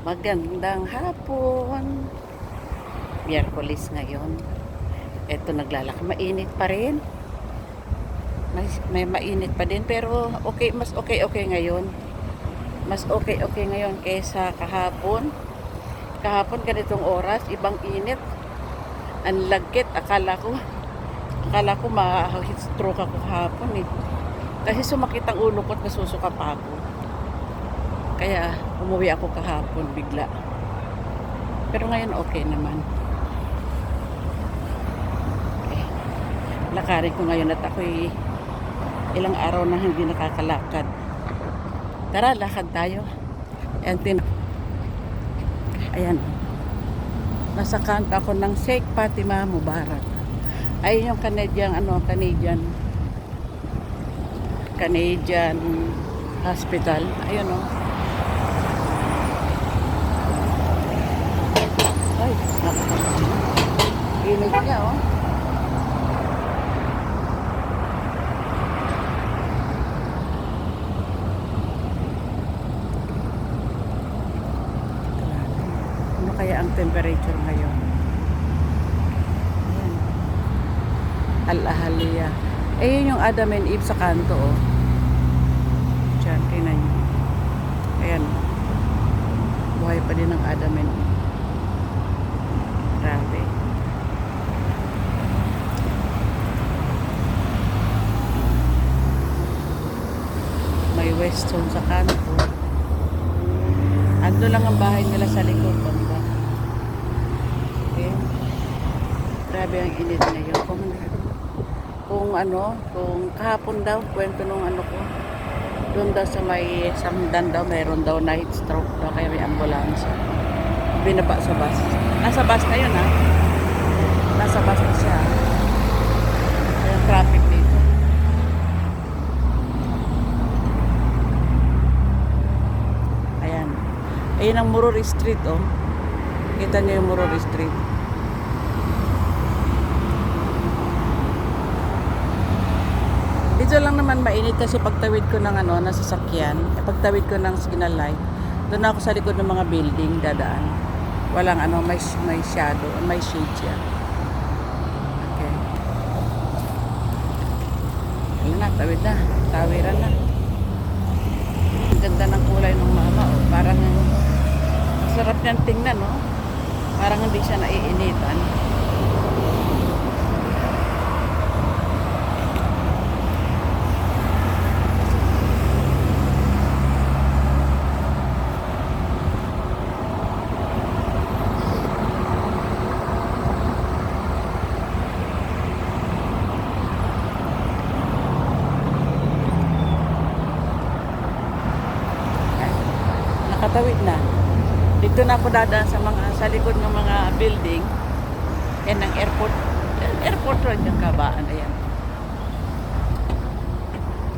Magandang hapon. Miyerkules ngayon. Eto naglalak. Mainit pa rin. May, may mainit pa din. Pero okay, mas okay okay ngayon. Mas okay okay ngayon kaysa kahapon. Kahapon ganitong oras, ibang init. Ang lagkit. Akala ko, akala ko ma-heat stroke ako kahapon eh. Kasi sumakit ang ulo ko at nasusuka pa ako. Kaya umuwi ako kahapon bigla. Pero ngayon okay naman. Okay. Lakarin ko ngayon at ako'y ilang araw na hindi nakakalakad. Tara, lakad tayo. Ayan, tin Ayan. Nasa kanto ako ng Sheikh Fatima Mubarak. Ayun yung Canadian, ano, Canadian Canadian Hospital. Ayun oh. Ay. Init niya oh. Ano kaya ang temperature ngayon? Al-Ahaliya. Eh, yun yung Adam and Eve sa kanto, oh. Diyan, tingnan nyo. Ayan. Buhay pa din ang Adam and Eve. Grabe. May Weston sa kanto. Ando lang ang bahay nila sa likod, banda. Okay. Grabe ang init ngayon. Kung, kung ano, kung kahapon daw, kwento nung ano ko, doon daw sa may samdan daw, mayroon daw night stroke daw, kaya may ambulance. Binaba sa bus. Nasa bus na yun, ha? Nasa bus na siya. Kaya traffic dito. Ayan. Ayun ang Mururi Street, oh. Kita niyo yung Mururi Street. Dito lang naman mainit kasi pagtawid ko ng ano, nasa sasakyan, eh, pagtawid ko ng signal light, doon ako sa likod ng mga building dadaan. Walang ano, may, may shadow, may shade siya. Okay. Ayun na, tawid na. Tawiran na. Ganda ng kulay ng mama, oh. Parang sarap niyang tingnan, no? Parang hindi siya naiinitan. Nakatawid na. Dito na ako dadaan sa mga sa likod ng mga building. Yan ang airport. Airport road yung kabaan. Ayan.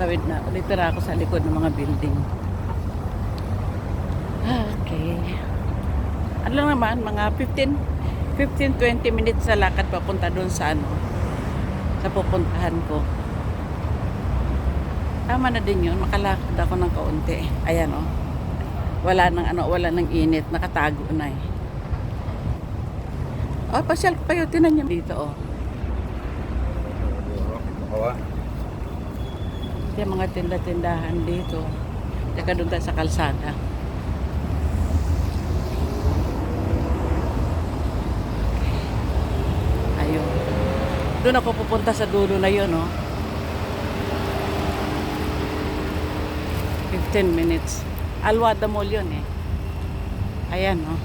Tawid na ako. Dito na ako sa likod ng mga building. Okay. Ano naman, mga 15 15-20 minutes sa lakad papunta doon sa ano sa pupuntahan ko. Tama na din yun. Makalakad ako ng kaunti. Ayan o. Oh wala nang ano, wala nang init, nakatago na eh. Oh, pasyal ko kayo, tinan niyo dito oh. Kawa. Yung mga tinda-tindahan dito. Teka doon sa kalsada. Ayun. Doon ako pupunta sa dulo na yun, oh. 15 minutes. Alwada Mall yun eh. Ayan, oh.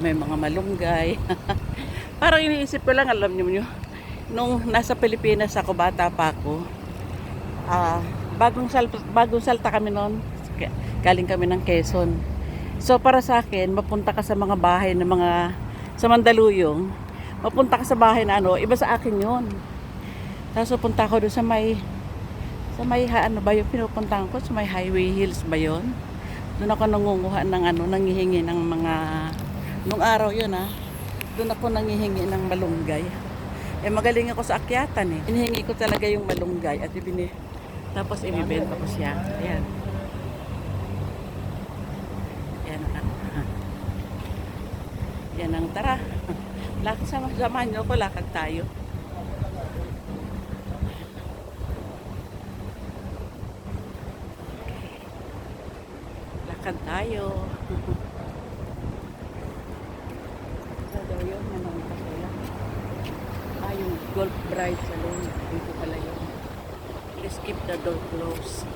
May mga malunggay. Parang iniisip ko lang, alam niyo nyo, nung nasa Pilipinas ako, bata pa ako, ah, bagong, sal bagong salta kami noon, galing kami ng Quezon. So para sa akin, mapunta ka sa mga bahay ng mga, sa Mandaluyong, mapunta ka sa bahay na ano, iba sa akin yun. Tapos pupunta ako doon sa may sa may, ano ba yung pinupuntahan ko? Sa may highway hills ba yon? Doon ako nangunguha ng ano, nangihingi ng mga... Nung araw yun ah, doon ako nangihingi ng malunggay. Eh magaling ako sa akyatan eh. Hinihingi ko talaga yung malunggay at ibini. Tapos ibibenta ko siya. Ayan. Ayan ang Ayan ang tara. Lakad sama, samahan nyo ako, lakad tayo. Lakad tayo. Ito yun, naman pa sila. Ah, yung Golf Bride Salon. Dito pala yun. Please keep the door closed.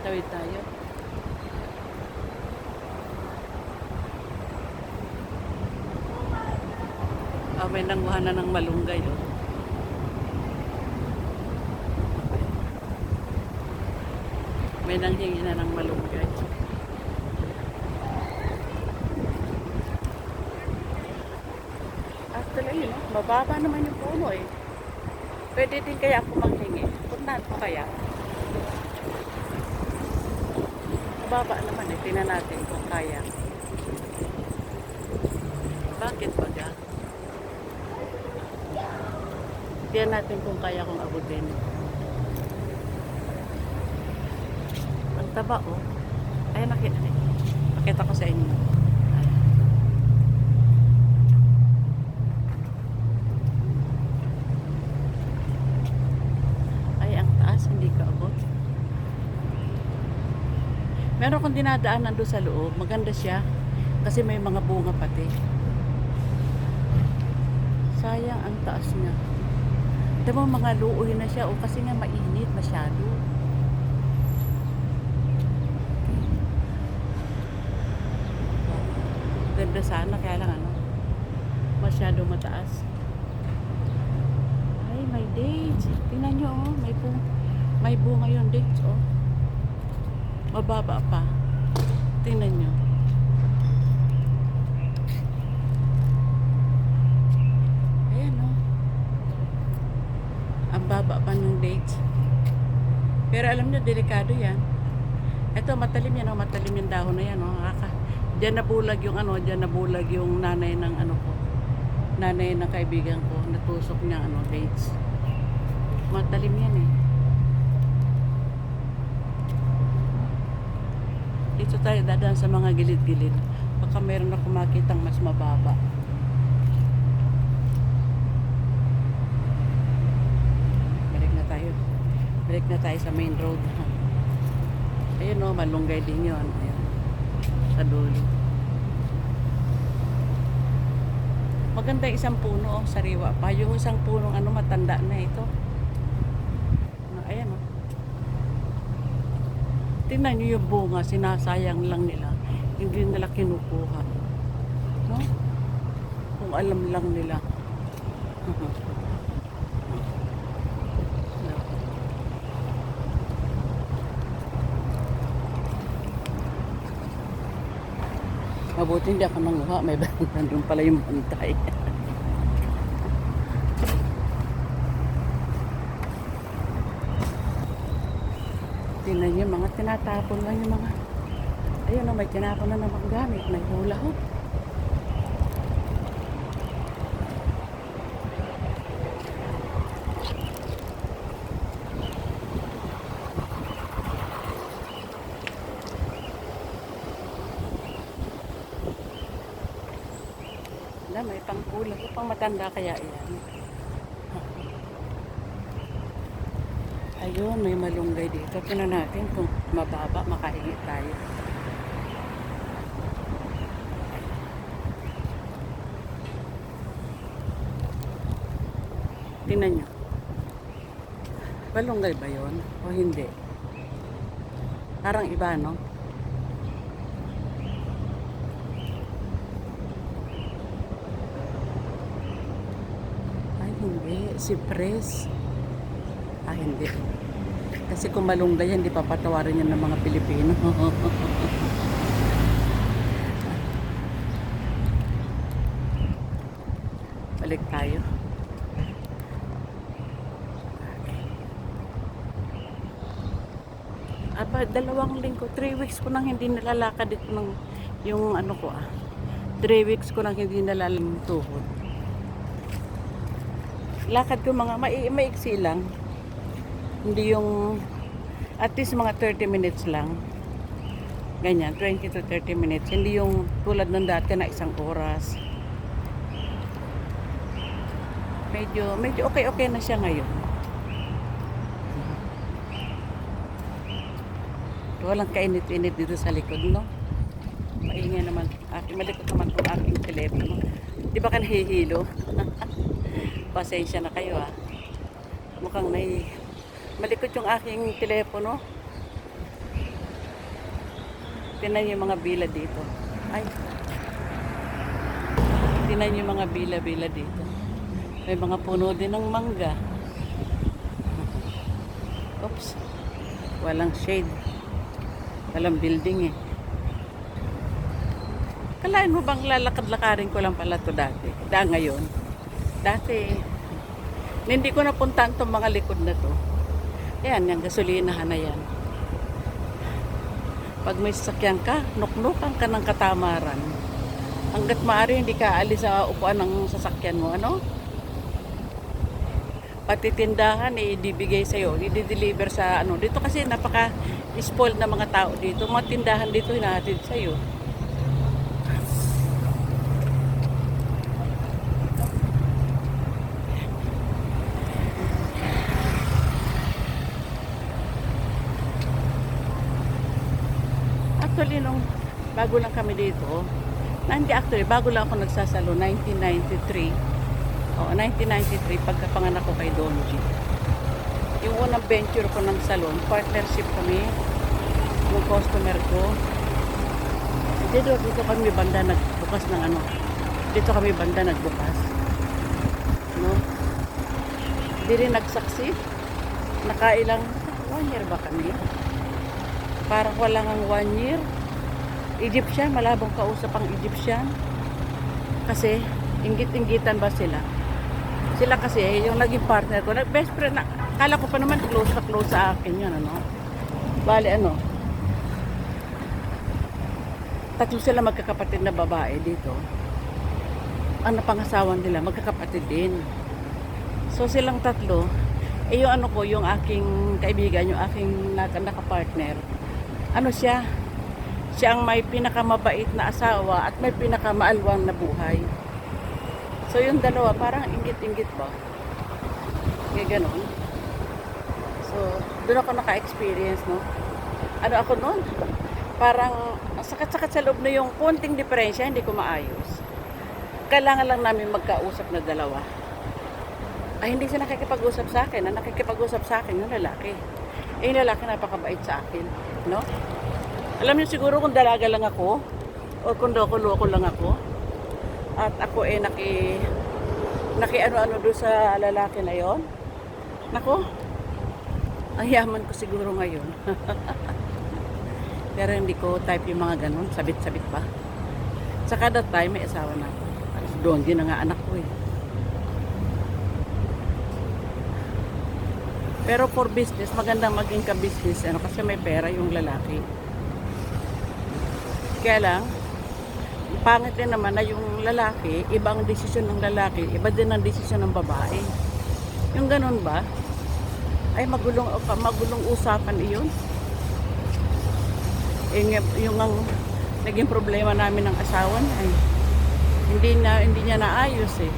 Tawid tayo. Ah, may nanguha na ng malunggay. Oh. May nanghingi na ng malunggay. Actually, oh, mababa naman yung puno eh. Pwede din kaya ako manghingi. Puntahan ko kaya. Mababa naman eh. Tingnan natin kung kaya. Bakit ba ga? Tingnan natin kung kaya kong abutin. Taba oh. Ay, nakita. Pakita ko sa inyo. Ayan. Ay, ang taas, hindi ka abot. Meron kong dinadaanan doon sa loob. Maganda siya. Kasi may mga bunga pati. Sayang ang taas niya. Diba mga luoy na siya o kasi nga mainit masyado. Ganda sana kaya lang ano. Masyado mataas. Ay, may dates. Tingnan nyo oh, may bunga, may bunga yung dates oh. Mababa pa. Tingnan nyo. Ayan oh. Ang baba pa ng dates. Pero alam nyo, delikado yan. Ito, matalim yan oh. Matalim yung dahon na yan oh. Kaka, Diyan nabulag yung ano, diyan nabulag yung nanay ng ano ko. Nanay ng kaibigan ko, natusok niya ano, dates. Matalim yan eh. Dito tayo dadaan sa mga gilid-gilid. Baka meron ako makitang mas mababa. Balik na tayo. Balik na tayo sa main road. Ayun o, malunggay din yun. Ayun. Sa dulo. Maganda isang puno, oh, sariwa pa. Yung isang puno, ano, matanda na ito. Ano, Ayan, oh. Tingnan nyo yung bunga, sinasayang lang nila. Hindi nila kinukuha. No? Kung alam lang nila. Mabuti hindi ako nanguha. May nandun pala yung bantay. Tingnan niyo mga tinatapon lang yung mga ayun o may tinapon na namang gamit. May hula hoop. Wala, may pangkulang. Pang matanda kaya yan. Ayun, may malunggay dito. Tingnan natin kung mababa, makahingi tayo. Tingnan nyo. Malunggay ba yon O hindi? Parang iba, no? Ay, hindi. Si Pres. Ah, hindi. Kasi kung malunggay yan, hindi papatawarin yan ng mga Pilipino. Balik tayo. Aba, dalawang linggo, three weeks ko nang hindi nalalakad dito ng yung ano ko ah. Three weeks ko nang hindi nalalang tuhod. Lakad ko mga mai maiksi lang. Hindi yung at least mga 30 minutes lang. Ganyan, 20 to 30 minutes. Hindi yung tulad ng dati na isang oras. Medyo, medyo okay-okay na siya ngayon. Walang kainit-init dito sa likod, no? Maingay naman. Aking malikot naman po aking telepono. Di ba ka nahihilo? Pasensya na kayo, ah. Mukhang nahi... Malikot yung aking telepono. Tinan yung mga bila dito. Ay. Tinan yung mga bila-bila dito. May mga puno din ng mangga. Oops. Walang shade. Walang building eh. Kalain mo bang lalakad-lakarin ko lang pala to dati? Da ngayon. Dati, hindi ko napuntahan tong mga likod na to. Yan, yung gasolinahan na yan. Pag may sasakyan ka, nuknukan ka ng katamaran. Hanggat maaari hindi ka alis sa upuan ng sasakyan mo, ano? Pati tindahan, ibibigay sa'yo, i-deliver sa ano. Dito kasi napaka spoiled na mga tao dito. Mga tindahan dito hinahatid sa'yo. Actually, nung bago lang kami dito, na hindi actually, bago lang ako nagsasalo, 1993. Oo, 1993, pagkapanganak ko kay Donji. Yung unang venture ko ng salon, partnership kami, yung customer ko. Dito, dito kami banda nagbukas ng ano, dito kami banda nagbukas. No? Hindi rin nagsaksi. Nakailang, one year ba kami? Parang wala ngang one year. Egyptian, malabong kausap ang Egyptian. Kasi, inggit-inggitan ba sila? Sila kasi, yung naging partner ko, best friend na, kala ko pa naman close na close sa akin yun, ano. Bali, ano, tatlo sila magkakapatid na babae dito. Ang napangasawan nila, magkakapatid din. So, silang tatlo, eh yung ano ko, yung aking kaibigan, yung aking nak- nakapartner, ano siya, siya ang may pinakamabait na asawa at may pinakamaalwang na buhay. So yung dalawa, parang inggit-inggit ba? Kaya ganun. So, doon ako naka-experience, no? Ano ako noon? Parang ang sakat-sakat sa loob na yung konting diferensya, hindi ko maayos. Kailangan lang namin magkausap na dalawa. Ay, hindi siya nakikipag-usap sa akin. Ang nakikipag-usap sa akin, yung lalaki. Eh, yung lalaki napakabait sa akin. No? Alam niyo siguro kung dalaga lang ako, o kung loko-loko lang ako, at ako eh naki, naki ano-ano doon sa lalaki na yon. Nako, ang yaman ko siguro ngayon. Pero hindi ko type yung mga ganun, sabit-sabit pa. Sa kada time, may asawa na doon din nga anak ko eh. Pero for business, magandang maging ka-business ano, kasi may pera yung lalaki. Kaya lang, pangit din naman na yung lalaki, iba ang desisyon ng lalaki, iba din ang desisyon ng babae. Yung ganun ba? Ay magulong, magulong usapan iyon. Yung, yung ang naging problema namin ng asawa niya ay hindi na hindi niya naayos eh.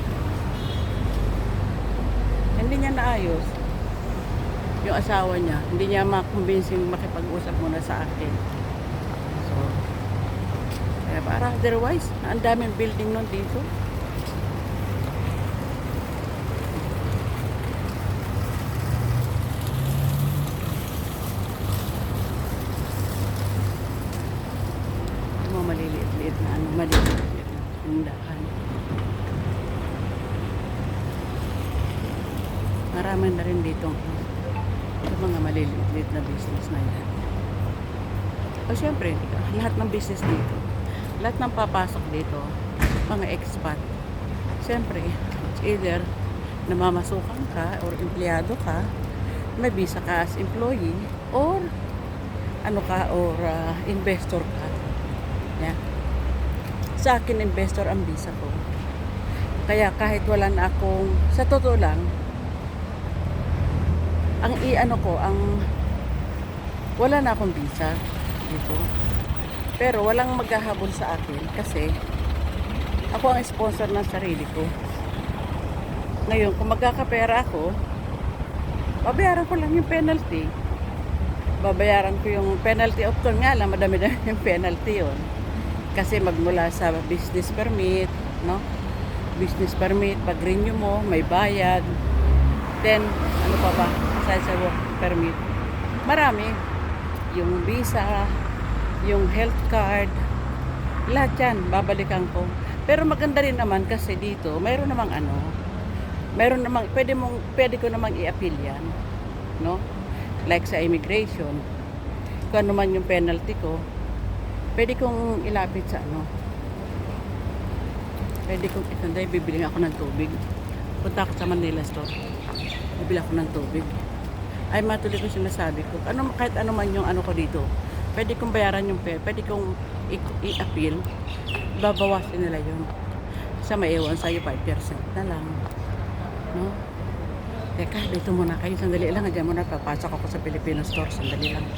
Hindi niya naayos yung asawa niya. Hindi niya makumbinsing makipag-usap muna sa akin. Kaya para otherwise, ang daming building nun dito. Yung mga maliliit-liit ano, maliliit na tindahan. Marami na rin dito sa mga maliliit na business na yan. O syempre, lahat ng business dito, lahat ng papasok dito, mga expat, syempre, it's either namamasukan ka or empleyado ka, may visa ka as employee, or ano ka, or uh, investor ka. Yeah. Sa akin, investor ang visa ko. Kaya kahit wala na akong, sa totoo lang, ang i-ano ko, ang wala na akong visa dito. Pero walang maghahabol sa akin kasi ako ang sponsor ng sarili ko. Ngayon, kung magkakapera ako, babayaran ko lang yung penalty. Babayaran ko yung penalty. Of course nga lang, madami-dami yung penalty yon Kasi magmula sa business permit, no? Business permit, pag renew mo, may bayad. Then, ano pa ba? Work permit. Marami. Yung visa, yung health card, lahat yan, babalikan ko. Pero maganda rin naman kasi dito, mayroon namang ano, mayroon namang, pwede, mong, pwede ko namang i-appeal yan. No? Like sa immigration. Kung ano man yung penalty ko, pwede kong ilapit sa ano. Pwede kong itanday, bibili ako ng tubig. Punta ako sa Manila store. Bibili ako ng tubig. Ay matuloy ko sinasabi ko. Ano, kahit ano man yung ano ko dito. Pwede kong bayaran yung pera. Pwede kong i-appeal. Babawasin nila yun. Sa maiwan sa'yo 5% na lang. No? Teka, dito muna kayo. Sandali lang. Diyan muna. Papasok ako sa Filipino store. Sandali lang.